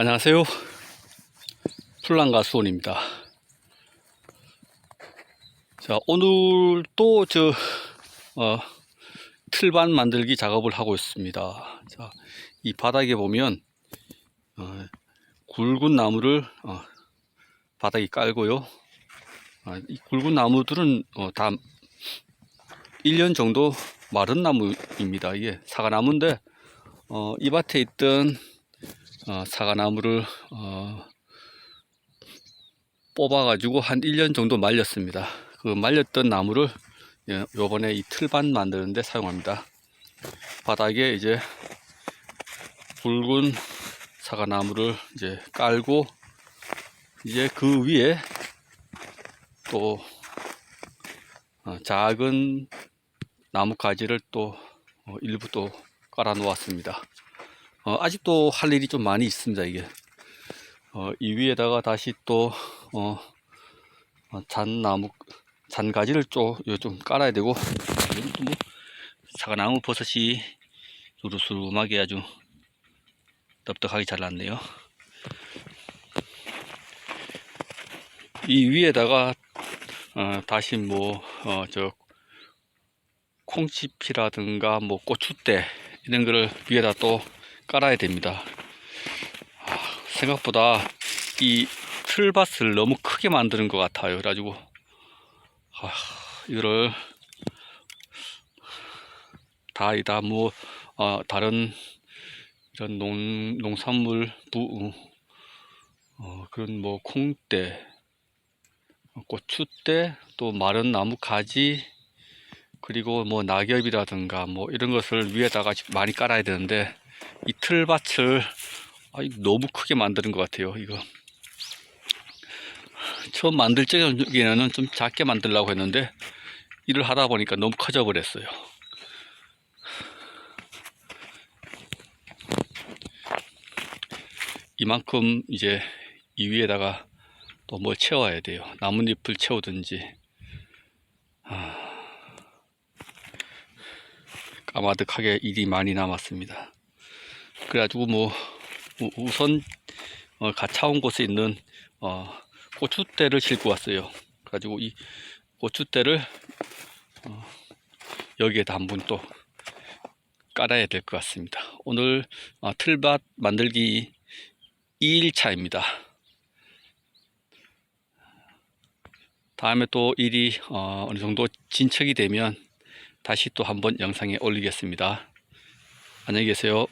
안녕하세요. 풀랑가 수원입니다. 자, 오늘 또 저, 어, 틀반 만들기 작업을 하고 있습니다. 자, 이 바닥에 보면, 어, 굵은 나무를, 어, 바닥에 깔고요. 아, 이 굵은 나무들은, 어, 다 1년 정도 마른 나무입니다. 이게 사과나무인데, 어, 이 밭에 있던 어, 사과나무를 어, 뽑아가지고 한 1년 정도 말렸습니다. 그 말렸던 나무를 예, 요번에 이 틀반 만드는데 사용합니다. 바닥에 이제 붉은 사과나무를 이제 깔고 이제 그 위에 또 어, 작은 나무 가지를 또 어, 일부 또 깔아 놓았습니다. 어, 아직도 할 일이 좀 많이 있습니다, 이게. 어, 이 위에다가 다시 또, 어, 어, 잔나무, 잔가지를 좀, 요좀 깔아야 되고, 뭐, 사과나무 버섯이 두루스름하게 아주 넓적하게 잘 났네요. 이 위에다가, 어, 다시 뭐, 어, 저, 콩잎이라든가 뭐 고추대 이런 거를 위에다 또 깔아야 됩니다. 아, 생각보다 이 틀밭을 너무 크게 만드는 것 같아요. 그래가지고 아, 이거를 다 이다 뭐 어, 다른 이런 농 농산물 부 어, 그런 뭐 콩대, 고추대, 또 마른 나무 가지 그리고 뭐 낙엽이라든가 뭐 이런 것을 위에다가 많이 깔아야 되는데 이 틀밭을 아, 너무 크게 만드는 것 같아요. 이거 처음 만들 적에는 좀 작게 만들려고 했는데 일을 하다 보니까 너무 커져 버렸어요. 이만큼 이제 이 위에다가 또 뭘 채워야 돼요. 나뭇잎을 채우든지 아, 까마득하게 일이 많이 남았습니다. 그래가지고 뭐 우- 우선 어, 가차온 곳에 있는 어, 고추대를 싣고 왔어요. 그래가지고 이 고추대를 어, 여기에다 한분또 깔아야 될 것 같습니다. 오늘 어, 틀밭 만들기 2일차입니다. 다음에 또 일이 어, 어느 정도 진척이 되면 다시 또 한번 영상에 올리겠습니다. 안녕히 계세요.